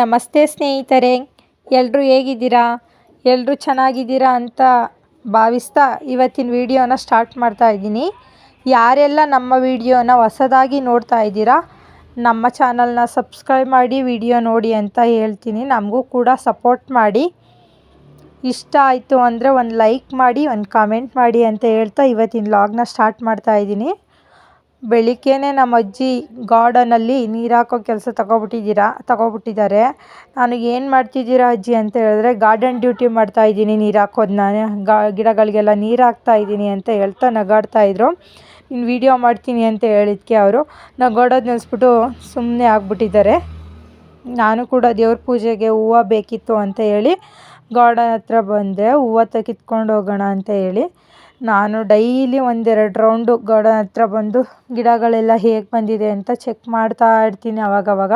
ನಮಸ್ತೆ ಸ್ನೇಹಿತರೆ ಎಲ್ಲರೂ ಹೇಗಿದ್ದೀರಾ? ಎಲ್ಲರೂ ಚೆನ್ನಾಗಿದ್ದೀರಾ ಅಂತ ಭಾವಿಸ್ತಾ ಇವತ್ತಿನ ವಿಡಿಯೋನ ಸ್ಟಾರ್ಟ್ ಮಾಡ್ತಾ ಇದ್ದೀನಿ. ಯಾರೆಲ್ಲ ನಮ್ಮ ವಿಡಿಯೋನ ಹೊಸದಾಗಿ ನೋಡ್ತಾ ಇದ್ದೀರಾ, ನಮ್ಮ ಚಾನಲ್ನ ಸಬ್ಸ್ಕ್ರೈಬ್ ಮಾಡಿ ವಿಡಿಯೋ ನೋಡಿ ಅಂತ ಹೇಳ್ತೀನಿ. ನಮಗೂ ಕೂಡ ಸಪೋರ್ಟ್ ಮಾಡಿ. ಇಷ್ಟ ಆಯಿತು ಅಂದರೆ ಒಂದು ಲೈಕ್ ಮಾಡಿ, ಒಂದು ಕಾಮೆಂಟ್ ಮಾಡಿ ಅಂತ ಹೇಳ್ತಾ ಇವತ್ತಿನ ಲಾಗ್ನ ಸ್ಟಾರ್ಟ್ ಮಾಡ್ತಾ ಇದ್ದೀನಿ. ಬೆಳಿಗ್ಗೆನೇ ನಮ್ಮ ಅಜ್ಜಿ ಗಾರ್ಡನಲ್ಲಿ ನೀರು ಹಾಕೋ ಕೆಲಸ ತಗೊಬಿಟ್ಟಿದ್ದೀರಾ, ತಗೊಬಿಟ್ಟಿದ್ದಾರೆ. ನಾನು ಏನು ಮಾಡ್ತಿದ್ದೀರಾ ಅಜ್ಜಿ ಅಂತ ಹೇಳಿದ್ರೆ, ಗಾರ್ಡನ್ ಡ್ಯೂಟಿ ಮಾಡ್ತಾ ಇದ್ದೀನಿ ನೀರು ಹಾಕೋದು ನಾನು ಗಾ, ಗಿಡಗಳಿಗೆಲ್ಲ ನೀರು ಹಾಕ್ತಾ ಇದ್ದೀನಿ ಅಂತ ಹೇಳ್ತಾ ನಗಾಡ್ತಾ ಇದ್ರು. ಇನ್ನು ವೀಡಿಯೋ ಮಾಡ್ತೀನಿ ಅಂತ ಹೇಳಿದ್ಕೆ ಅವರು. ನಗಾಡೋದು ನಿಲ್ಲಿಸ್ಬಿಟ್ಟು ಸುಮ್ಮನೆ ಆಗ್ಬಿಟ್ಟಿದ್ದಾರೆ. ನಾನು ಕೂಡ ದೇವ್ರ ಪೂಜೆಗೆ ಹೂವು ಬೇಕಿತ್ತು ಅಂತ ಹೇಳಿ ಗಾರ್ಡನ್ ಹತ್ರ ಬಂದೆ. ಹೂವು ಕಿತ್ಕೊಂಡು ಹೋಗೋಣ ಅಂತ ಹೇಳಿ. ನಾನು ಡೈಲಿ ಒಂದೆರಡು ರೌಂಡು ಗಾರ್ಡನ್ ಹತ್ರ ಬಂದು ಗಿಡಗಳೆಲ್ಲ ಹೇಗೆ ಬಂದಿದೆ ಅಂತ ಚೆಕ್ ಮಾಡ್ತಾ ಇರ್ತೀನಿ ಅವಾಗವಾಗ.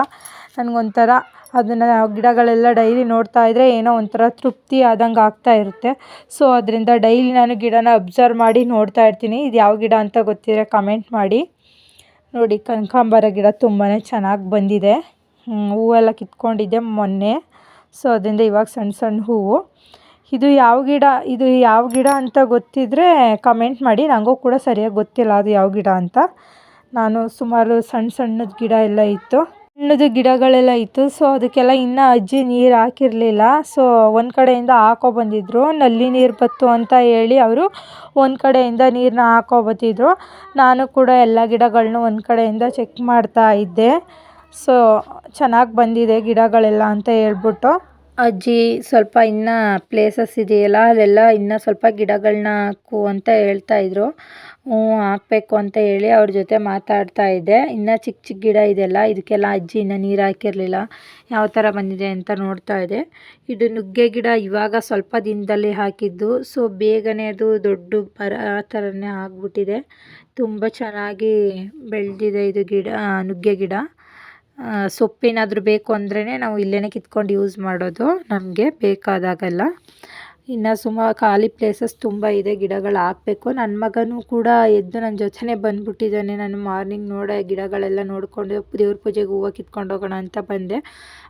ನನಗೊಂಥರ ಅದನ್ನು ಗಿಡಗಳೆಲ್ಲ ಡೈಲಿ ನೋಡ್ತಾ ಇದ್ದರೆ ಏನೋ ಒಂಥರ ತೃಪ್ತಿ ಆದಂಗೆ ಆಗ್ತಾ ಇರುತ್ತೆ. ಸೊ, ಅದರಿಂದ ಡೈಲಿ ನಾನು ಗಿಡನ ಅಬ್ಸರ್ವ್ ಮಾಡಿ ನೋಡ್ತಾ ಇರ್ತೀನಿ. ಇದು ಯಾವ ಗಿಡ ಅಂತ ಗೊತ್ತಿದ್ರೆ ಕಮೆಂಟ್ ಮಾಡಿ. ನೋಡಿ ಕನಕಾಂಬರ ಗಿಡ ತುಂಬಾ ಚೆನ್ನಾಗಿ ಬಂದಿದೆ. ಹೂವೆಲ್ಲ ಕಿತ್ಕೊಂಡಿದ್ದೆ ಮೊನ್ನೆ. ಸೊ, ಅದರಿಂದ ಇವಾಗ ಸಣ್ಣ ಸಣ್ಣ ಹೂವು. ಇದು ಯಾವ ಗಿಡ, ಇದು ಯಾವ ಗಿಡ ಅಂತ ಗೊತ್ತಿದ್ದರೆ ಕಮೆಂಟ್ ಮಾಡಿ. ನನಗೂ ಕೂಡ ಸರಿಯಾಗಿ ಗೊತ್ತಿಲ್ಲ ಅದು ಯಾವ ಗಿಡ ಅಂತ. ನಾನು ಸುಮಾರು ಸಣ್ಣ ಸಣ್ಣದ ಗಿಡ ಎಲ್ಲ ಇತ್ತು. ಸಣ್ಣದು ಗಿಡಗಳೆಲ್ಲ ಇತ್ತು. ಸೊ ಅದಕ್ಕೆಲ್ಲ ಇನ್ನೂ ಅಜ್ಜಿ ನೀರು ಹಾಕಿರಲಿಲ್ಲ. ಸೊ ಒಂದು ಕಡೆಯಿಂದ ಹಾಕೋ ಬಂದಿದ್ದರು ನಲ್ಲಿ ನೀರು ಬತ್ತು ಅಂತ ಹೇಳಿ ಅವರು ಒಂದು ಕಡೆಯಿಂದ ನೀರನ್ನ ಹಾಕೋ ಬತ್ತಿದ್ರು ನಾನು ಕೂಡ ಎಲ್ಲ ಗಿಡಗಳನ್ನೂ ಒಂದು ಕಡೆಯಿಂದ ಚೆಕ್ ಮಾಡ್ತಾ ಇದ್ದೆ. ಸೊ ಚೆನ್ನಾಗಿ ಬಂದಿದೆ ಗಿಡಗಳೆಲ್ಲ ಅಂತ ಹೇಳ್ಬಿಟ್ಟು. ಅಜ್ಜಿ ಸ್ವಲ್ಪ ಇನ್ನೂ ಪ್ಲೇಸಸ್ ಇದೆಯಲ್ಲ ಅಲ್ಲೆಲ್ಲ ಇನ್ನೂ ಸ್ವಲ್ಪ ಗಿಡಗಳನ್ನ ಹಾಕು ಅಂತ ಹೇಳ್ತಾ ಇದ್ರು. ಹ್ಞೂ ಹಾಕಬೇಕು ಅಂತ ಹೇಳಿ ಅವ್ರ ಜೊತೆ ಮಾತಾಡ್ತಾ ಇದ್ದೆ. ಇನ್ನು ಚಿಕ್ಕ ಚಿಕ್ಕ ಗಿಡ ಇದೆಯಲ್ಲ ಇದಕ್ಕೆಲ್ಲ ಅಜ್ಜಿ ಇನ್ನೂ ನೀರು ಹಾಕಿರಲಿಲ್ಲ. ಯಾವ ಥರ ಬಂದಿದೆ ಅಂತ ನೋಡ್ತಾ ಇದೆ ಇದು ನುಗ್ಗೆ ಗಿಡ ಇವಾಗ ಸ್ವಲ್ಪ ದಿನದಲ್ಲಿ ಹಾಕಿದ್ದು. ಸೊ ಬೇಗನೆ ಅದು ದೊಡ್ಡ ಬರ, ಆ ಥರನೇ ಆಗಿಬಿಟ್ಟಿದೆ. ತುಂಬ ಚೆನ್ನಾಗಿ ಬೆಳೆದಿದೆ ಇದು ಗಿಡ ನುಗ್ಗೆ ಗಿಡ. ಸೊಪ್ಪೇನಾದರೂ ಬೇಕು ಅಂದ್ರೇ ನಾವು ಇಲ್ಲೇ ಕಿತ್ಕೊಂಡು ಯೂಸ್ ಮಾಡೋದು ನಮಗೆ ಬೇಕಾದಾಗೆಲ್ಲ. ಇನ್ನು ಸುಮಾರು ಖಾಲಿ ಪ್ಲೇಸಸ್ ತುಂಬ ಇದೆ, ಗಿಡಗಳು ಹಾಕಬೇಕು. ನನ್ನ ಮಗನೂ ಕೂಡ ಎದ್ದು ನನ್ನ ಜೊತೆನೇ ಬಂದುಬಿಟ್ಟಿದ್ದಾನೆ. ನಾನು ಮಾರ್ನಿಂಗ್ ನೋಡ ಗಿಡಗಳೆಲ್ಲ ನೋಡಿಕೊಂಡು ದೇವ್ರ ಪೂಜೆಗೆ ಹೂವು ಕಿತ್ಕೊಂಡು ಹೋಗೋಣ ಅಂತ ಬಂದೆ.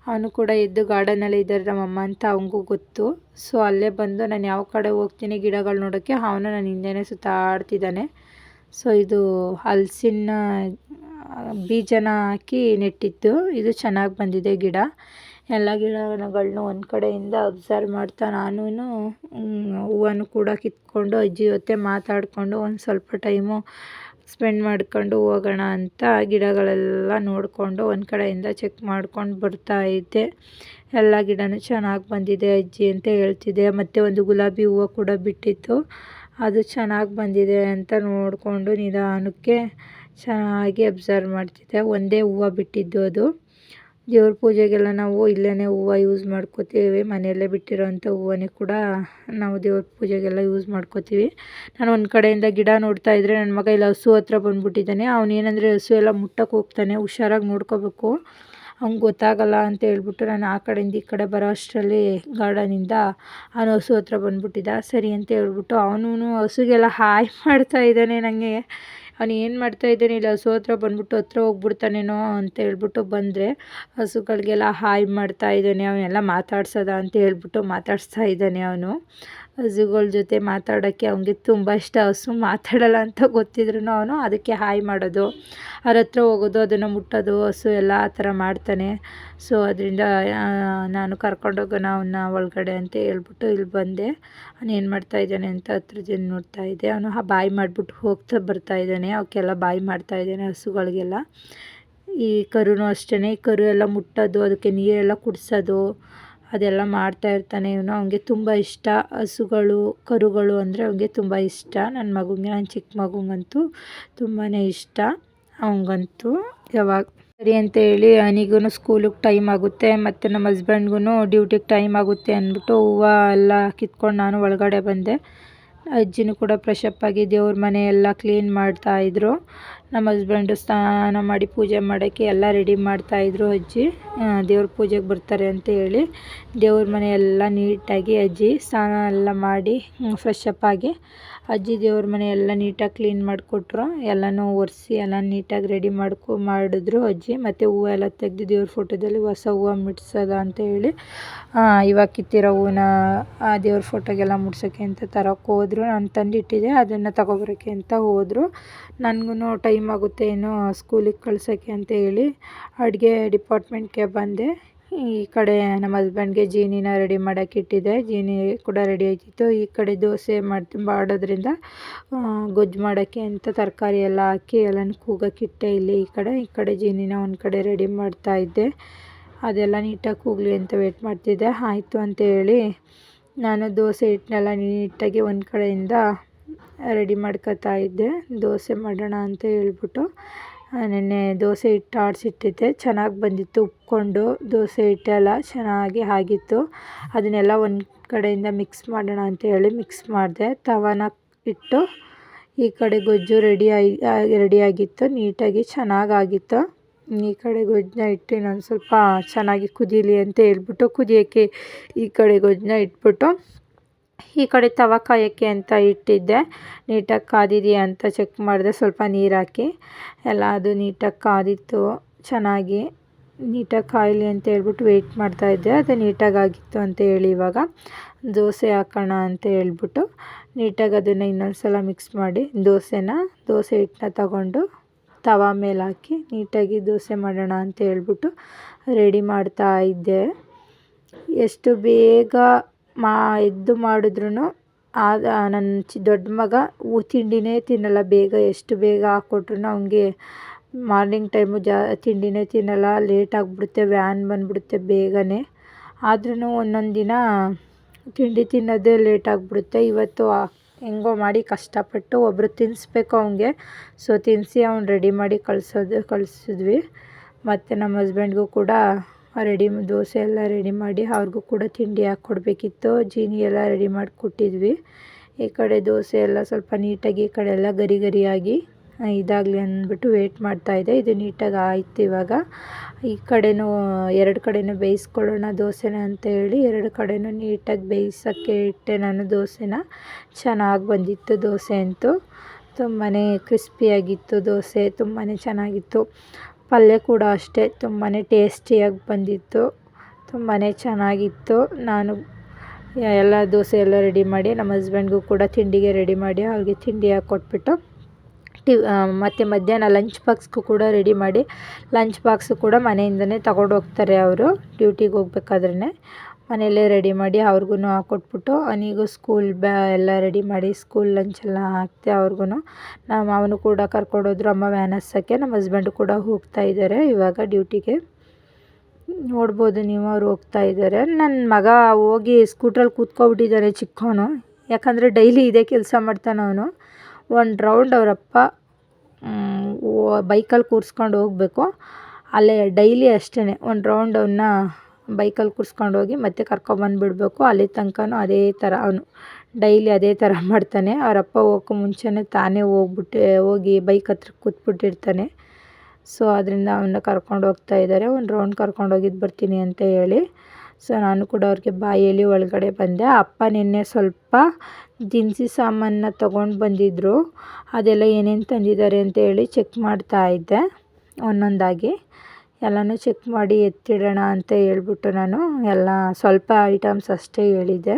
ಅವನು ಕೂಡ ಎದ್ದು ಗಾರ್ಡನಲ್ಲಿ ಇದ್ದಾರೆ ನಮ್ಮಮ್ಮ ಅಂತ ಅವನಿಗೂ ಗೊತ್ತು. ಸೊ ಅಲ್ಲೇ ಬಂದು ನಾನು ಯಾವ ಕಡೆ ಹೋಗ್ತೀನಿ ಗಿಡಗಳು ನೋಡೋಕ್ಕೆ, ಅವನು ನನ್ನ ಹಿಂದೆನೇ ಸುತ್ತಾಡ್ತಿದ್ದಾನೆ. ಸೊ ಇದು ಹಲಸಿನ, ಬೀಜನ ಹಾಕಿ ನೆಟ್ಟಿತ್ತು ಇದು ಚೆನ್ನಾಗಿ ಬಂದಿದೆ ಗಿಡ. ಎಲ್ಲ ಗಿಡಗಳನ್ನು ಒಂದು ಕಡೆಯಿಂದ ಅಬ್ಸರ್ವ್ ಮಾಡ್ತಾ ನಾನೂ ಹೂವನ್ನು ಕೂಡ ಕಿತ್ಕೊಂಡು, ಅಜ್ಜಿ ಜೊತೆ ಮಾತಾಡಿಕೊಂಡು ಒಂದು ಸ್ವಲ್ಪ ಟೈಮು ಸ್ಪೆಂಡ್ ಮಾಡ್ಕೊಂಡು ಹೋಗೋಣ ಅಂತ ಗಿಡಗಳೆಲ್ಲ ನೋಡಿಕೊಂಡು ಒಂದು ಕಡೆಯಿಂದ ಚೆಕ್ ಮಾಡ್ಕೊಂಡು ಬರ್ತಾ ಇದ್ದೆ. ಎಲ್ಲ ಗಿಡನೂ ಚೆನ್ನಾಗಿ ಬಂದಿದೆ ಅಜ್ಜಿ ಅಂತ ಹೇಳ್ತಿದ್ದೆ. ಮತ್ತು ಒಂದು ಗುಲಾಬಿ ಹೂವು ಕೂಡ ಬಿಟ್ಟಿತ್ತು. ಅದು ಚೆನ್ನಾಗಿ ಬಂದಿದೆ ಅಂತ ನೋಡಿಕೊಂಡು ನಿಧಾನಕ್ಕೆ ಚೆನ್ನಾಗಿ ಅಬ್ಸರ್ವ್ ಮಾಡ್ತಿದ್ದೆ. ಒಂದೇ ಹೂವು ಬಿಟ್ಟಿದ್ದು ಅದು. ದೇವ್ರ ಪೂಜೆಗೆಲ್ಲ ನಾವು ಇಲ್ಲೇ ಹೂವು ಯೂಸ್ ಮಾಡ್ಕೋತೀವಿ. ಮನೆಯಲ್ಲೇ ಬಿಟ್ಟಿರೋಂಥ ಹೂವನ್ನೇ ಕೂಡ ನಾವು ದೇವ್ರ ಪೂಜೆಗೆಲ್ಲ ಯೂಸ್ ಮಾಡ್ಕೋತೀವಿ. ನಾನು ಒಂದು ಕಡೆಯಿಂದ ಗಿಡ ನೋಡ್ತಾ ಇದ್ದರೆ ನನ್ನ ಮಗ ಇಲ್ಲ ಹಸು ಹತ್ರ ಬಂದ್ಬಿಟ್ಟಿದ್ದಾನೆ. ಅವ್ನು ಏನಂದರೆ ಹಸು ಎಲ್ಲ ಮುಟ್ಟಕ್ಕೆ ಹೋಗ್ತಾನೆ. ಹುಷಾರಾಗಿ ನೋಡ್ಕೋಬೇಕು. ಅವ್ನಿಗೆ ಗೊತ್ತಾಗಲ್ಲ ಅಂತ ಹೇಳ್ಬಿಟ್ಟು ನಾನು ಆ ಕಡೆಯಿಂದ ಈ ಕಡೆ ಬರೋ ಅಷ್ಟರಲ್ಲಿ ಗಾರ್ಡನಿಂದ ಅವನು ಹಸು ಹತ್ರ ಬಂದ್ಬಿಟ್ಟಿದ್ದ. ಸರಿ ಅಂತ ಹೇಳ್ಬಿಟ್ಟು ಅವನೂ ಹಸುಗೆಲ್ಲ ಹಾಯ್ ಮಾಡ್ತಾ ಇದ್ದಾನೆ ನನಗೆ ಅವನು ಏನು ಮಾಡ್ತಾ ಇದ್ದಾನೆ ಇಲ್ಲ, ಹಸು ಹತ್ರ ಬಂದ್ಬಿಟ್ಟು ಹತ್ರ ಹೋಗ್ಬಿಡ್ತಾನೇನೋ ಅಂತ ಹೇಳ್ಬಿಟ್ಟು ಬಂದರೆ ಹಸುಗಳಿಗೆಲ್ಲ ಹಾಯ್ ಮಾಡ್ತಾ ಇದ್ದಾನೆ. ಅವನ್ನೆಲ್ಲ ಮಾತಾಡ್ಸೋದ ಅಂತ ಹೇಳ್ಬಿಟ್ಟು ಮಾತಾಡಿಸ್ತಾ ಇದ್ದಾನೆ ಅವನು. ಹಸುಗಳ ಜೊತೆ ಮಾತಾಡೋಕ್ಕೆ ಅವನಿಗೆ ತುಂಬ ಇಷ್ಟ. ಹಸು ಮಾತಾಡಲ್ಲ ಅಂತ ಗೊತ್ತಿದ್ರೂ ಅವನು ಅದಕ್ಕೆ ಹಾಯ್ ಮಾಡೋದು, ಅವ್ರ ಹತ್ರ ಹೋಗೋದು, ಅದನ್ನು ಮುಟ್ಟೋದು, ಹಸು ಎಲ್ಲ ಆ ಥರ ಮಾಡ್ತಾನೆ. ಸೊ, ಅದರಿಂದ ನಾನು ಕರ್ಕೊಂಡೋಗೋಣ ಅವನ್ನ ಒಳಗಡೆ ಅಂತ ಹೇಳ್ಬಿಟ್ಟು ಇಲ್ಲಿ ಬಂದೆ. ಅವನು ಏನು ಮಾಡ್ತಾ ಇದ್ದಾನೆ ಅಂತ ಜನ ನೋಡ್ತಾ ಇದ್ದೆ ಅವನು ಬಾಯಿ ಮಾಡಿಬಿಟ್ಟು ಹೋಗ್ತಾ ಬರ್ತಾ ಇದ್ದಾನೆ. ಅವಕ್ಕೆಲ್ಲ ಬಾಯಿ ಮಾಡ್ತಾ ಇದ್ದಾನೆ ಹಸುಗಳಿಗೆಲ್ಲ. ಈ ಕರುನೂ ಅಷ್ಟೇ ಈ ಕರು ಎಲ್ಲ ಮುಟ್ಟೋದು, ಅದಕ್ಕೆ ನೀರೆಲ್ಲ ಕುಡಿಸೋದು ಅದೆಲ್ಲ ಮಾಡ್ತಾ ಇರ್ತಾನೆ ಇವನು. ಅವನಿಗೆ ತುಂಬ ಇಷ್ಟ. ಹಸುಗಳು, ಕರುಗಳು ಅಂದರೆ ಅವನಿಗೆ ತುಂಬ ಇಷ್ಟ. ನನ್ನ ಮಗುಗೆ ನನ್ನ ಚಿಕ್ಕ ಮಗುಗಂತೂ ತುಂಬಾ ಇಷ್ಟ. ಅವನಿಗಂತೂ ಯಾವಾಗ ಸರಿ ಅಂತ ಹೇಳಿ ಅವನಿಗೂ ಸ್ಕೂಲಿಗೆ ಟೈಮ್ ಆಗುತ್ತೆ ಮತ್ತು ನಮ್ಮ ಹಸ್ಬೆಂಡ್ಗೂ ಡ್ಯೂಟಿಗೆ ಟೈಮ್ ಆಗುತ್ತೆ ಅಂದ್ಬಿಟ್ಟು ಹೂವು ಎಲ್ಲ ಕಿತ್ಕೊಂಡು ನಾನು ಒಳಗಡೆ ಬಂದೆ. ಅಜ್ಜಿನೂ ಕೂಡ ಪ್ರೆಶಪ್ ಆಗಿ ದೇವ್ರ ಮನೆ ಎಲ್ಲ ಕ್ಲೀನ್ ಮಾಡ್ತಾಯಿದ್ರು ನಮ್ಮ ಹಸ್ಬೆಂಡು ಸ್ನಾನ ಮಾಡಿ ಪೂಜೆ ಮಾಡೋಕ್ಕೆ ಎಲ್ಲ ರೆಡಿ ಮಾಡ್ತಾಯಿದ್ರು ಅಜ್ಜಿ. ದೇವ್ರ ಪೂಜೆಗೆ ಬರ್ತಾರೆ ಅಂತ ಹೇಳಿ ದೇವ್ರ ಮನೆ ಎಲ್ಲ ನೀಟಾಗಿ ಅಜ್ಜಿ ಸ್ನಾನ ಎಲ್ಲ ಮಾಡಿ ಫ್ರೆಶ್ ಅಪ್ ಆಗಿ ಅಜ್ಜಿ ದೇವ್ರ ಮನೆ ಎಲ್ಲ ನೀಟಾಗಿ ಕ್ಲೀನ್ ಮಾಡಿಕೊಟ್ರು. ಎಲ್ಲನೂ ಒರೆಸಿ ಎಲ್ಲ ನೀಟಾಗಿ ರೆಡಿ ಮಾಡ್ಕೊ, ಮಾಡಿದ್ರು ಅಜ್ಜಿ. ಮತ್ತು ಹೂವು ಎಲ್ಲ ತೆಗೆದು ದೇವ್ರ ಫೋಟೋದಲ್ಲಿ ಹೊಸ ಹೂವು ಮುಟ್ಸೋದ ಅಂತ ಹೇಳಿ ಇವಾಗ ಕಿತ್ತಿರೋ ಹೂವನ್ನ ಆ ದೇವ್ರ ಫೋಟೋಗೆಲ್ಲ ಮುಟ್ಸೋಕ್ಕೆ ಅಂತ ತರೋಕ್ಕೆ ಹೋದ್ರು. ನಾನು ತಂದಿಟ್ಟಿದ್ದೆ, ಅದನ್ನು ತಗೊಬರೋಕ್ಕೆ ಅಂತ ಹೋದರು. ನನಗೂ ಟೈಮ್ ಆಗುತ್ತೆ ಏನೋ ಸ್ಕೂಲಿಗೆ ಕಳ್ಸೋಕ್ಕೆ ಅಂತ ಹೇಳಿ ಅಡುಗೆ ಡಿಪಾರ್ಟ್ಮೆಂಟ್ಗೆ ಬಂದೆ. ಈ ಕಡೆ ನಮ್ಮ ಹಸ್ಬೆಂಡ್ಗೆ ಜೀನಿನ ರೆಡಿ ಮಾಡೋಕ್ಕೆ ಇಟ್ಟಿದ್ದೆ. ಜೀನಿ ಕೂಡ ರೆಡಿ ಆಯ್ತಿತ್ತು ಈ ಕಡೆ ದೋಸೆ ಮಾಡಿ ಮಾಡೋದ್ರಿಂದ ಗೊಜ್ಜು ಮಾಡೋಕ್ಕೆ ಅಂತ ತರಕಾರಿ ಎಲ್ಲ ಹಾಕಿ ಎಲ್ಲನೂ ಕೂಗೋಕ್ಕಿಟ್ಟೆ ಇಲ್ಲಿ ಈ ಕಡೆ. ಈ ಕಡೆ ಜೀನಿನ ಒಂದು ಕಡೆ ರೆಡಿ ಮಾಡ್ತಾಯಿದ್ದೆ ಅದೆಲ್ಲ ನೀಟಾಗಿ ಕೂಗಲಿ ಅಂತ ವೇಟ್ ಮಾಡ್ತಿದ್ದೆ. ಆಯಿತು ಅಂತ ಹೇಳಿ ನಾನು ದೋಸೆ ಹಿಟ್ಟನ್ನೆಲ್ಲ ನೀಟಾಗಿ ಒಂದು ಕಡೆಯಿಂದ ರೆಡಿ ಮಾಡ್ಕೋತಾ ಇದ್ದೆ. ದೋಸೆ ಮಾಡೋಣ ಅಂತ ಹೇಳ್ಬಿಟ್ಟು ನೆನ್ನೆ ದೋಸೆ ಹಿಟ್ಟು ಆಡಿಸಿಟ್ಟಿದ್ದೆ. ಚೆನ್ನಾಗಿ ಬಂದಿತ್ತು ಉಪ್ಕೊಂಡು. ದೋಸೆ ಹಿಟ್ಟೆಲ್ಲ ಚೆನ್ನಾಗಿ ಆಗಿತ್ತು. ಅದನ್ನೆಲ್ಲ ಒಂದು ಕಡೆಯಿಂದ ಮಿಕ್ಸ್ ಮಾಡೋಣ ಅಂತ ಹೇಳಿ ಮಿಕ್ಸ್ ಮಾಡಿದೆ. ತವನ ಇಟ್ಟು ಈ ಕಡೆ ಗೊಜ್ಜು ರೆಡಿ ಆಗಿ ರೆಡಿಯಾಗಿತ್ತು ನೀಟಾಗಿ ಚೆನ್ನಾಗಾಗಿತ್ತು ಈ ಕಡೆ ಗೊಜ್ಜನ್ನ ಇಟ್ಟು ಇನ್ನೊಂದು ಸ್ವಲ್ಪ ಚೆನ್ನಾಗಿ ಕುದೀಲಿ ಅಂತ ಹೇಳ್ಬಿಟ್ಟು ಕುದಿಯೋಕ್ಕೆ ಈ ಕಡೆ ಗೊಜ್ಜನ್ನ ಇಟ್ಬಿಟ್ಟು ಈ ಕಡೆ ತವ ಕಾಯೋಕ್ಕೆ ಅಂತ ಇಟ್ಟಿದ್ದೆ. ನೀಟಾಗಿ ಕಾದಿದೆಯಾ ಅಂತ ಚೆಕ್ ಮಾಡಿದೆ. ಸ್ವಲ್ಪ ನೀರು ಹಾಕಿ. ಎಲ್ಲ ಅದು ನೀಟಾಗಿ ಕಾದಿತ್ತು. ಚೆನ್ನಾಗಿ ನೀಟಾಗಿ ಕಾಯಲಿ ಅಂತ ಹೇಳ್ಬಿಟ್ಟು ವೆಯ್ಟ್ ಮಾಡ್ತಾಯಿದ್ದೆ ಅದು ನೀಟಾಗಿ ಆಗಿತ್ತು ಅಂತ ಹೇಳಿ ಇವಾಗ ದೋಸೆ ಹಾಕೋಣ ಅಂತ ಹೇಳ್ಬಿಟ್ಟು ನೀಟಾಗಿ ಅದನ್ನು ಇನ್ನೊಂದು ಸಲ ಮಿಕ್ಸ್ ಮಾಡಿ ದೋಸೆನ ದೋಸೆ ಹಿಟ್ಟನ್ನ ತಗೊಂಡು ತವ ಮೇಲೆ ಹಾಕಿ ನೀಟಾಗಿ ದೋಸೆ ಮಾಡೋಣ ಅಂತ ಹೇಳ್ಬಿಟ್ಟು ರೆಡಿ ಮಾಡ್ತಾ ಇದ್ದೆ. ಎಷ್ಟು ಬೇಗ ಮಾ ಎದ್ದು ಮಾಡಿದ್ರೂ ಆಗ ನನ್ನ ಚಿ ದೊಡ್ಡ ಮಗ ಊ ತಿಂಡಿನೇ ತಿನ್ನಲ್ಲ, ಬೇಗ ಎಷ್ಟು ಬೇಗ ಹಾಕ್ಕೊಟ್ರು ಅವನಿಗೆ ಮಾರ್ನಿಂಗ್ ಟೈಮು ಜಾ ತಿಂಡಿನೇ ತಿನ್ನಲ್ಲ ಲೇಟ್ ಆಗಿಬಿಡುತ್ತೆ ವ್ಯಾನ್ ಬಂದುಬಿಡುತ್ತೆ ಬೇಗನೆ. ಆದ್ರೂ ಒಂದೊಂದು ದಿನ ತಿಂಡಿ ತಿನ್ನೋದೇ ಲೇಟ್ ಆಗಿಬಿಡುತ್ತೆ. ಇವತ್ತು ಹೆಂಗೋ ಮಾಡಿ ಕಷ್ಟಪಟ್ಟು ಒಬ್ಬರು ತಿನ್ನಿಸ್ಬೇಕು ಅವನಿಗೆ. ಸೊ ತಿನ್ನಿಸಿ ಅವ್ನು ರೆಡಿ ಮಾಡಿ ಕಳಿಸೋದು, ಕಳಿಸಿದ್ವಿ. ಮತ್ತು ನಮ್ಮ ಹಸ್ಬೆಂಡ್ಗೂ ಕೂಡ ರೆಡಿ ದೋಸೆ ಎಲ್ಲ ರೆಡಿ ಮಾಡಿ ಅವ್ರಿಗೂ ಕೂಡ ತಿಂಡಿ ಹಾಕ್ಕೊಡ್ಬೇಕಿತ್ತು ಜೀನಿ ಎಲ್ಲ ರೆಡಿ ಮಾಡಿ ಕೊಟ್ಟಿದ್ವಿ. ಈ ಕಡೆ ದೋಸೆ ಎಲ್ಲ ಸ್ವಲ್ಪ ನೀಟಾಗಿ ಈ ಕಡೆ ಎಲ್ಲ ಗರಿ ಗರಿಯಾಗಿ ಇದಾಗಲಿ ಅಂದ್ಬಿಟ್ಟು ವೇಟ್ ಮಾಡ್ತಾಯಿದ್ದೆ ಇದು. ನೀಟಾಗಿ ಆಯ್ತು ಇವಾಗ. ಈ ಕಡೆನೂ, ಎರಡು ಕಡೆನೂ ಬೇಯಿಸ್ಕೊಳ್ಳೋಣ ದೋಸೆನ ಅಂತ ಹೇಳಿ, ಎರಡು ಕಡೆನೂ ನೀಟಾಗಿ ಬೇಯಿಸೋಕ್ಕೆ ಇಟ್ಟೆ ನಾನು ದೋಸೆನ. ಚೆನ್ನಾಗಿ ಬಂದಿತ್ತು ದೋಸೆ ಅಂತೂ. ತುಂಬಾ ಕ್ರಿಸ್ಪಿಯಾಗಿತ್ತು ದೋಸೆ ತುಂಬಾ ಚೆನ್ನಾಗಿತ್ತು. ಪಲ್ಯ ಕೂಡ ಅಷ್ಟೇ ತುಂಬಾ ಟೇಸ್ಟಿಯಾಗಿ ಬಂದಿತ್ತು ತುಂಬಾ ಚೆನ್ನಾಗಿತ್ತು. ನಾನು ಎಲ್ಲ ದೋಸೆ ಎಲ್ಲ ರೆಡಿ ಮಾಡಿ, ನಮ್ಮ ಹಸ್ಬೆಂಡ್ಗೂ ಕೂಡ ತಿಂಡಿಗೆ ರೆಡಿ ಮಾಡಿ, ಅವ್ರಿಗೆ ತಿಂಡಿ ಹಾಕ್ಕೊಟ್ಬಿಟ್ಟು ಟಿ ಮತ್ತು ಮಧ್ಯಾಹ್ನ ಲಂಚ್ ಬಾಕ್ಸ್ಗೂ ಕೂಡ ರೆಡಿ ಮಾಡಿ ಲಂಚ್ ಬಾಕ್ಸು ಕೂಡ ಮನೆಯಿಂದಲೇ ತಗೊಂಡು ಹೋಗ್ತಾರೆ ಅವರು ಡ್ಯೂಟಿಗೆ ಹೋಗ್ಬೇಕಾದ್ರೆ ಮನೆಯಲ್ಲೇ ರೆಡಿ ಮಾಡಿ ಅವ್ರಿಗೂ ಹಾಕ್ಕೊಟ್ಬಿಟ್ಟು ಅವನಿಗೂ ಸ್ಕೂಲ್ ಬ್ಯಾ ಎಲ್ಲ ರೆಡಿ ಮಾಡಿ ಸ್ಕೂಲ್ ಲಂಚ್ ಎಲ್ಲ ಹಾಕ್ತೆ ಅವ್ರಿಗೂ ನಮ್ಮ ಅವನು ಕೂಡ ಕರ್ಕೊಂಡೋದ್ರು ಅಮ್ಮ ವ್ಯಾನ್ ನಮ್ಮ ಹಸ್ಬೆಂಡು ಕೂಡ ಹೋಗ್ತಾ ಇದ್ದಾರೆ ಇವಾಗ ಡ್ಯೂಟಿಗೆ ನೋಡ್ಬೋದು ನೀವು ಅವ್ರು ಹೋಗ್ತಾ ಇದ್ದಾರೆ ನನ್ನ ಮಗ ಹೋಗಿ ಸ್ಕೂಟ್ರಲ್ಲಿ ಕೂತ್ಕೊಬಿಟ್ಟಿದ್ದಾನೆ ಚಿಕ್ಕವನು. ಯಾಕಂದರೆ ಡೈಲಿ ಇದೇ ಕೆಲಸ ಮಾಡ್ತಾನೆ ಅವನು. ಒಂದು ರೌಂಡ್ ಅವರಪ್ಪ ಬೈಕಲ್ಲಿ ಕೂರಿಸ್ಕೊಂಡು ಹೋಗಬೇಕು. ಅಲ್ಲೇ ಡೈಲಿ ಅಷ್ಟೇ ಒಂದು ರೌಂಡ್ ಅವನ್ನ ಬೈಕಲ್ಲಿ ಕೂರಿಸ್ಕೊಂಡು ಹೋಗಿ ಮತ್ತೆ ಕರ್ಕೊಬಂದುಬಿಡ್ಬೇಕು ಅಲ್ಲಿ ತನಕನೂ ಅದೇ ಥರ ಅವನು ಡೈಲಿ ಅದೇ ಥರ ಮಾಡ್ತಾನೆ. ಅವರಪ್ಪ ಹೋಗೋಕೆ ಮುಂಚೆನೇ ತಾನೇ ಹೋಗ್ಬಿಟ್ಟು, ಹೋಗಿ ಬೈಕ್ ಹತ್ರ ಕೂತ್ಬಿಟ್ಟಿರ್ತಾನೆ. ಸೊ, ಅದರಿಂದ ಅವನ್ನ ಕರ್ಕೊಂಡು ಹೋಗ್ತಾ ಇದ್ದಾರೆ. ಒಂದು ರೌಂಡ್ ಕರ್ಕೊಂಡು ಹೋಗಿದ್ದು ಬರ್ತೀನಿ ಅಂತ ಹೇಳಿ. ಸೊ, ನಾನು ಕೂಡ ಅವ್ರಿಗೆ ಬಾಯಲ್ಲಿ ಒಳಗಡೆ ಬಂದೆ. ಅಪ್ಪ ನಿನ್ನೆ ಸ್ವಲ್ಪ ದಿನಸಿ ಸಾಮಾನನ್ನ ತೊಗೊಂಡು ಬಂದಿದ್ದರು ಅದೆಲ್ಲ ಏನೇನು ತಂದಿದ್ದಾರೆ ಅಂತ ಹೇಳಿ ಚೆಕ್ ಮಾಡ್ತಾ ಇದ್ದೆ. ಒಂದೊಂದಾಗಿ. ಎಲ್ಲನೂ ಚೆಕ್ ಮಾಡಿ ಎತ್ತಿಡೋಣ ಅಂತ ಹೇಳ್ಬಿಟ್ಟು ನಾನು ಎಲ್ಲ ಸ್ವಲ್ಪ ಐಟಮ್ಸ್ ಅಷ್ಟೇ ಹೇಳಿದ್ದೆ.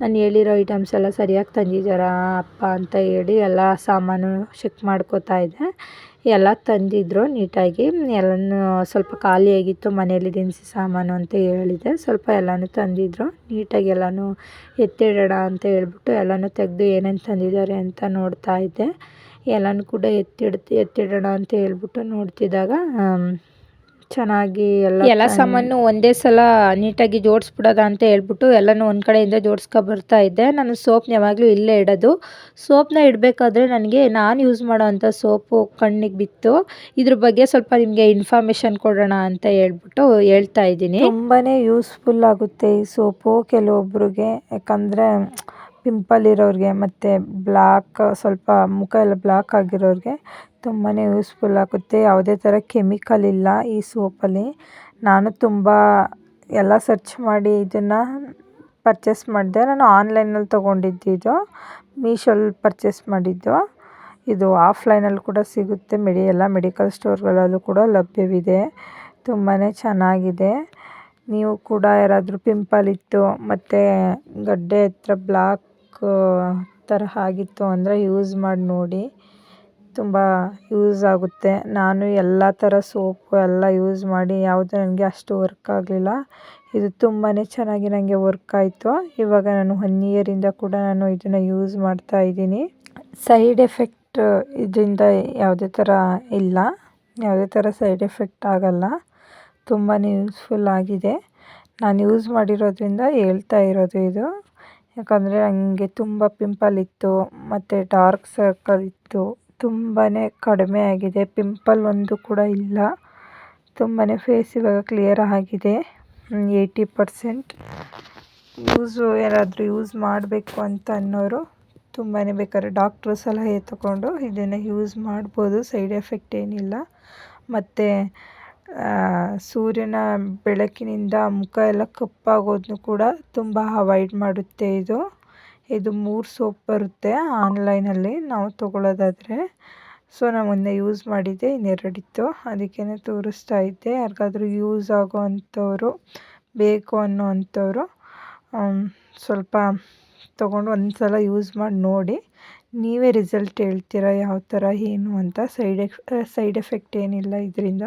ನಾನು ಹೇಳಿರೋ ಐಟಮ್ಸ್ ಎಲ್ಲ ಸರಿಯಾಗಿ ತಂದಿದ್ದಾರಾ, ಅಪ್ಪ ಅಂತ ಹೇಳಿ ಎಲ್ಲ ಸಾಮಾನು ಚೆಕ್ ಮಾಡ್ಕೋತಾ ಇದ್ದೆ. ಎಲ್ಲ ತಂದಿದ್ದರು ನೀಟಾಗಿ. ಎಲ್ಲನೂ ಸ್ವಲ್ಪ ಖಾಲಿಯಾಗಿತ್ತು ಮನೇಲಿ ದಿನಸಿ ಸಾಮಾನು ಅಂತ ಹೇಳಿದೆ ಸ್ವಲ್ಪ ಎಲ್ಲನೂ ತಂದಿದ್ದರು ನೀಟಾಗಿ ಎಲ್ಲನೂ ಎತ್ತಿಡೋಣ ಅಂತ ಹೇಳ್ಬಿಟ್ಟು ಎಲ್ಲನೂ ತೆಗೆದು ಏನೇನು ತಂದಿದ್ದಾರೆ ಅಂತ ನೋಡ್ತಾ ಇದ್ದೆ. ಎಲ್ಲನೂ ಕೂಡ ಎತ್ತಿಡ್, ಎತ್ತಿಡೋಣ ಅಂತ ಹೇಳ್ಬಿಟ್ಟು ನೋಡ್ತಿದ್ದಾಗ ಚೆನ್ನಾಗಿ ಎಲ್ಲ ಎಲ್ಲ ಸಾಮಾನು ಒಂದೇ ಸಲ ನೀಟಾಗಿ ಜೋಡಿಸ್ಬಿಡೋದ ಅಂತ ಹೇಳ್ಬಿಟ್ಟು ಎಲ್ಲನೂ ಒಂದು ಕಡೆಯಿಂದ ಜೋಡಿಸ್ಕೊ ಬರ್ತಾ ಇದ್ದೆ. ನಾನು ಸೋಪ್ನ ಯಾವಾಗಲೂ ಇಲ್ಲೇ ಇಡೋದು. ಸೋಪ್ನ ಇಡಬೇಕಾದ್ರೆ ನನಗೆ ನಾನು ಯೂಸ್ ಮಾಡೋವಂಥ ಸೋಪು ಕಣ್ಣಿಗೆ ಬಿತ್ತು. ಇದ್ರ ಬಗ್ಗೆ ಸ್ವಲ್ಪ ನಿಮಗೆ ಇನ್ಫಾರ್ಮೇಷನ್ ಕೊಡೋಣ ಅಂತ ಹೇಳ್ಬಿಟ್ಟು ಹೇಳ್ತಾ ಇದ್ದೀನಿ. ತುಂಬಾ ಯೂಸ್ಫುಲ್ ಆಗುತ್ತೆ ಈ ಸೋಪು ಕೆಲವೊಬ್ರಿಗೆ. ಯಾಕಂದರೆ ಪಿಂಪಲ್ ಇರೋರಿಗೆ ಮತ್ತು ಬ್ಲ್ಯಾಕ್ ಸ್ವಲ್ಪ ಮುಖ ಎಲ್ಲ ಬ್ಲ್ಯಾಕ್ ಆಗಿರೋರಿಗೆ ತುಂಬಾ ಯೂಸ್ಫುಲ್ ಆಗುತ್ತೆ. ಯಾವುದೇ ಥರ ಕೆಮಿಕಲ್ ಇಲ್ಲ ಈ ಸೋಪಲ್ಲಿ ನಾನು ತುಂಬ ಎಲ್ಲ ಸರ್ಚ್ ಮಾಡಿ ಇದನ್ನು ಪರ್ಚೇಸ್ ಮಾಡಿದೆ. ನಾನು ಆನ್ಲೈನಲ್ಲಿ ತೊಗೊಂಡಿದ್ದಿದ್ದು ಮೀಶೋಲ್ಲಿ ಪರ್ಚೇಸ್ ಮಾಡಿದ್ದು. ಇದು ಆಫ್ಲೈನಲ್ಲಿ ಕೂಡ ಸಿಗುತ್ತೆ. ಮೆಡಿ, ಎಲ್ಲ ಮೆಡಿಕಲ್ ಸ್ಟೋರ್ಗಳಲ್ಲೂ ಕೂಡ ಲಭ್ಯವಿದೆ. ತುಂಬಾ ಚೆನ್ನಾಗಿದೆ. ನೀವು ಕೂಡ ಯಾರಾದರೂ ಪಿಂಪಲ್ ಇತ್ತು, ಮತ್ತು ಗಡ್ಡೆ ಹತ್ರ ಬ್ಲಾಕ್ ತರಹ ಆಗಿತ್ತು ಅಂದರೆ ಯೂಸ್ ಮಾಡಿ ನೋಡಿ. ತುಂಬ ಯೂಸ್ ಆಗುತ್ತೆ. ನಾನು ಎಲ್ಲ ಥರ ಸೋಪು ಎಲ್ಲ ಯೂಸ್ ಮಾಡಿ ಯಾವುದು ನನಗೆ ಅಷ್ಟು ವರ್ಕ್ ಆಗಲಿಲ್ಲ. ಇದು ತುಂಬಾ ಚೆನ್ನಾಗಿ ನನಗೆ ವರ್ಕ್ ಆಯಿತು. ಇವಾಗ ನಾನು ಒನ್ ಇಯರಿಂದ ಕೂಡ ನಾನು ಇದನ್ನು ಯೂಸ್ ಮಾಡ್ತಾ ಇದ್ದೀನಿ. ಸೈಡ್ ಎಫೆಕ್ಟ್ ಇದರಿಂದ ಯಾವುದೇ ಥರ ಇಲ್ಲ. ಯಾವುದೇ ಥರ ಸೈಡ್ ಎಫೆಕ್ಟ್ ಆಗಲ್ಲ. ತುಂಬಾ ಯೂಸ್ಫುಲ್ ಆಗಿದೆ. ನಾನು ಯೂಸ್ ಮಾಡಿರೋದ್ರಿಂದ ಹೇಳ್ತಾ ಇರೋದು ಇದು. ಯಾಕಂದರೆ ನನಗೆ ತುಂಬ ಪಿಂಪಲ್ ಇತ್ತು, ಮತ್ತು ಡಾರ್ಕ್ ಸರ್ಕಲ್ ಇತ್ತು. ತುಂಬಾ ಕಡಿಮೆ ಆಗಿದೆ. ಪಿಂಪಲ್ ಒಂದು ಕೂಡ ಇಲ್ಲ. ತುಂಬಾ ಫೇಸ್ ಇವಾಗ ಕ್ಲಿಯರ್ ಆಗಿದೆ. ಏಯ್ಟಿ ಪರ್ಸೆಂಟ್ ಯೂಸು ಯಾರಾದರೂ ಯೂಸ್ ಮಾಡಬೇಕು ಅಂತ ಅನ್ನೋರು ತುಂಬಾ ಬೇಕಾದ್ರೆ ಡಾಕ್ಟ್ರು ಸಲಹೆ ತಗೊಂಡು ಇದನ್ನು ಯೂಸ್ ಮಾಡ್ಬೋದು. ಸೈಡ್ ಎಫೆಕ್ಟ್ ಏನಿಲ್ಲ. ಮತ್ತು ಸೂರ್ಯನ ಬೆಳಕಿನಿಂದ ಮುಖ ಎಲ್ಲ ಕಪ್ಪಾಗೋದನ್ನು ಕೂಡ ತುಂಬ ಅವಾಯ್ಡ್ ಮಾಡುತ್ತೆ ಇದು. ಇದು ಮೂರು ಸೋಪ್ ಬರುತ್ತೆ ಆನ್ಲೈನಲ್ಲಿ ನಾವು ತೊಗೊಳ್ಳೋದಾದರೆ ಸೊ ನಾನು ಮೊನ್ನೆ ಯೂಸ್ ಮಾಡಿದ್ದೆ, ಇನ್ನೆರಡಿತ್ತು. ಅದಕ್ಕೇ ತೋರಿಸ್ತಾ ಇದ್ದೆ. ಯಾರಿಗಾದ್ರೂ ಯೂಸ್ ಆಗೋ ಅಂಥವ್ರು, ಬೇಕು ಅನ್ನೋ ಅಂಥವ್ರು ಸ್ವಲ್ಪ ತೊಗೊಂಡು ಒಂದು ಸಲ ಯೂಸ್ ಮಾಡಿ ನೋಡಿ. ನೀವೇ ರಿಸಲ್ಟ್ ಹೇಳ್ತೀರಾ, ಯಾವ ಥರ ಏನು ಅಂತ. ಸೈಡ್ ಎಫ್ ಸೈಡ್ ಎಫೆಕ್ಟ್ ಏನಿಲ್ಲ ಇದರಿಂದ.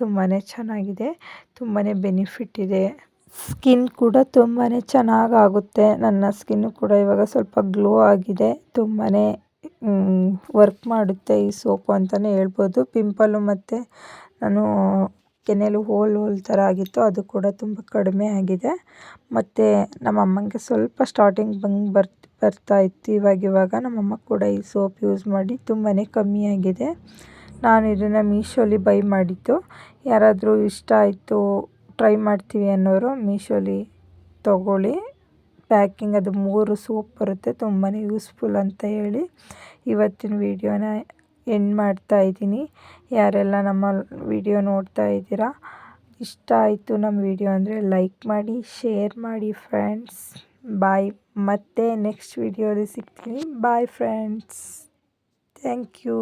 ತುಂಬಾ ಚೆನ್ನಾಗಿದೆ. ತುಂಬಾ ಬೆನಿಫಿಟ್ ಇದೆ. ಸ್ಕಿನ್ ಕೂಡ ತುಂಬಾ ಚೆನ್ನಾಗಾಗುತ್ತೆ. ನನ್ನ ಸ್ಕಿನ್ನು ಕೂಡ ಇವಾಗ ಸ್ವಲ್ಪ ಗ್ಲೋ ಆಗಿದೆ. ತುಂಬಾ ವರ್ಕ್ ಮಾಡುತ್ತೆ ಈ ಸೋಪು ಅಂತಲೇ ಹೇಳ್ಬೋದು. ಪಿಂಪಲ್ಲು ಮತ್ತು ನಾನು ಕೆನೆಯಲ್ಲಿ ಹೋಲ್ ಹೋಲ್ ಥರ ಆಗಿತ್ತು. ಅದು ಕೂಡ ತುಂಬ ಕಡಿಮೆ ಆಗಿದೆ. ಮತ್ತು ನಮ್ಮ ಅಮ್ಮಂಗೆ ಸ್ವಲ್ಪ ಸ್ಟಾರ್ಟಿಂಗ್ ಬಂದು ಬರ್ತಾ ಬರ್ತಾ ಇತ್ತು ಇವಾಗ ಇವಾಗ. ನಮ್ಮಮ್ಮ ಕೂಡ ಈ ಸೋಪ್ ಯೂಸ್ ಮಾಡಿ ತುಂಬಾ ಕಮ್ಮಿ ಆಗಿದೆ. ನಾನು ಇದನ್ನು ಮೀಶೋಲಿ ಬೈ ಮಾಡಿದ್ದು. ಯಾರಾದರೂ ಇಷ್ಟ ಆಯಿತು ಟ್ರೈ ಮಾಡ್ತೀವಿ ಅನ್ನೋರು ಮೀಶೋಲಿ ತೊಗೊಳ್ಳಿ. ಪ್ಯಾಕಿಂಗ್ ಅದು ಮೂರು ಸೂಪ್ ಬರುತ್ತೆ ತುಂಬಾ ಯೂಸ್ಫುಲ್ ಅಂತ ಹೇಳಿ ಇವತ್ತಿನ ವೀಡಿಯೋನ ಎಂಡ್ ಮಾಡ್ತಾ ಇದ್ದೀನಿ. ಯಾರೆಲ್ಲ ನಮ್ಮ ವಿಡಿಯೋ ನೋಡ್ತಾ ಇದ್ದೀರಾ, ಇಷ್ಟ ಆಯಿತು ನಮ್ಮ ವಿಡಿಯೋ ಅಂದರೆ ಲೈಕ್ ಮಾಡಿ ಶೇರ್ ಮಾಡಿ ಫ್ರೆಂಡ್ಸ್ ಬಾಯ್ ಮತ್ತೆ ನೆಕ್ಸ್ಟ್ ವಿಡಿಯೋಲಿ ಸಿಗ್ತೀನಿ. Bye friends thank you